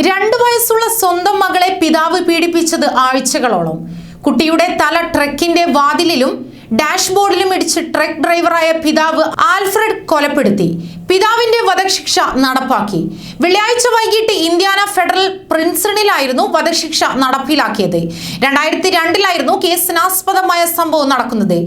രണ്ടു വയസ്സുള്ള സ്വന്തം മകളെ പിതാവ് പീഡിപ്പിച്ചത് ആഴ്ചകളോളം. കുട്ടിയുടെ തല ട്രക്കിന്റെ വാതിലിലും ഡാഷ്ബോർഡിലും ഇടിച്ച് ട്രക്ക് ഡ്രൈവറായ പിതാവ് ആൽഫ്രഡ് കൊലപ്പെടുത്തി. പിതാവിന്റെ വധശിക്ഷ നടപ്പാക്കി. വെള്ളിയാഴ്ച വൈകിട്ട് ഇന്ത്യാന ഫെഡറൽ പ്രിൻസണിലായിരുന്നു വധശിക്ഷ നടപ്പിലാക്കിയത്. രണ്ടായിരത്തി രണ്ടിലായിരുന്നു കേസിനാസ്പദമായ സംഭവം നടക്കുന്നത്.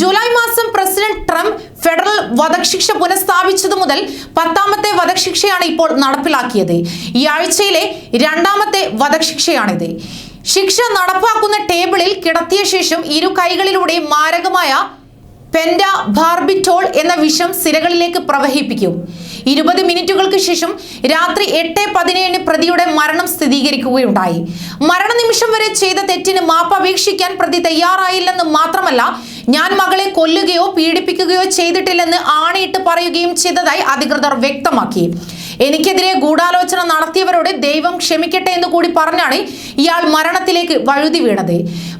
ജൂലൈ മാസം പ്രസിഡന്റ് ട്രംപ് ഫെഡറൽ വധശിക്ഷ പുനഃസ്ഥാപിച്ചതു മുതൽ പത്താമത്തെ വധശിക്ഷയാണ് ഇപ്പോൾ നടപ്പിലാക്കിയത്. ഈ ആഴ്ചയിലെ രണ്ടാമത്തെ വധശിക്ഷയാണിത്. ശിക്ഷ നടപ്പാക്കുന്ന ടേബിളിൽ കിടത്തിയ ശേഷം ഇരു കൈകളിലൂടെ മാരകമായ പെൻഡ ബാർബിറ്റോൾ എന്ന വിഷം സിരകളിലേക്ക് പ്രവഹിപ്പിക്കും. ഇരുപത് മിനിറ്റുകൾക്ക് ശേഷം രാത്രി എട്ട് പതിനേഴിന് പ്രതിയുടെ മരണം സ്ഥിരീകരിക്കുകയുണ്ടായി. മരണനിമിഷം വരെ ചെയ്ത തെറ്റിന് മാപ്പ് അപേക്ഷിക്കാൻ പ്രതി തയ്യാറായില്ലെന്ന് മാത്രമല്ല ഞാൻ മകളെ കൊല്ലുകയോ പീഡിപ്പിക്കുകയോ ചെയ്തിട്ടില്ലെന്ന് ആണയിട്ട് പറയുകയും ചെയ്തതായി അധികൃതർ വ്യക്തമാക്കി. എനിക്കെതിരെ ഗൂഢാലോചന നടത്തിയവരോട് ദൈവം ക്ഷമിക്കട്ടെ എന്ന് കൂടി പറഞ്ഞാണ് ഇയാൾ മരണത്തിലേക്ക് വഴുതി വീണത്.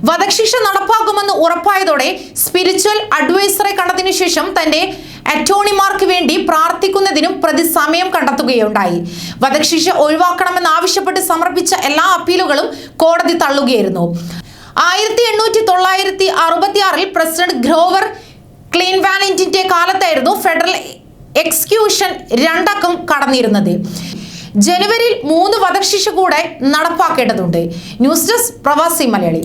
വധശിക്ഷ നടപ്പാക്കുമെന്ന് ഉറപ്പായതോടെ സ്പിരിച്വൽ അഡ്വൈസറെ കണ്ടതിനു ശേഷം തന്റെ അറ്റോണിമാർക്ക് വേണ്ടി പ്രാർത്ഥിക്കുന്നതിനും പ്രതി സമയം കണ്ടെത്തുകയുണ്ടായി. വധശിക്ഷ ഒഴിവാക്കണമെന്ന് ആവശ്യപ്പെട്ട് സമർപ്പിച്ച എല്ലാ അപ്പീലുകളും കോടതി തള്ളുകയായിരുന്നു. ആയിരത്തി എണ്ണൂറ്റി തൊള്ളായിരത്തി അറുപത്തി ആറിൽ പ്രസിഡന്റ് ഗ്രോവർ ക്ലീൻ വാലന്റിന്റെ കാലത്തായിരുന്നു ഫെഡറൽ എക്സ്ക്യൂഷൻ രണ്ടക്കം കടന്നിരുന്നത്. ജനുവരിയിൽ മൂന്ന് വധശിക്ഷ കൂടെ നടപ്പാക്കേണ്ടതുണ്ട്. ന്യൂസ് ഡെസ്ക് പ്രവാസി മലയാളി.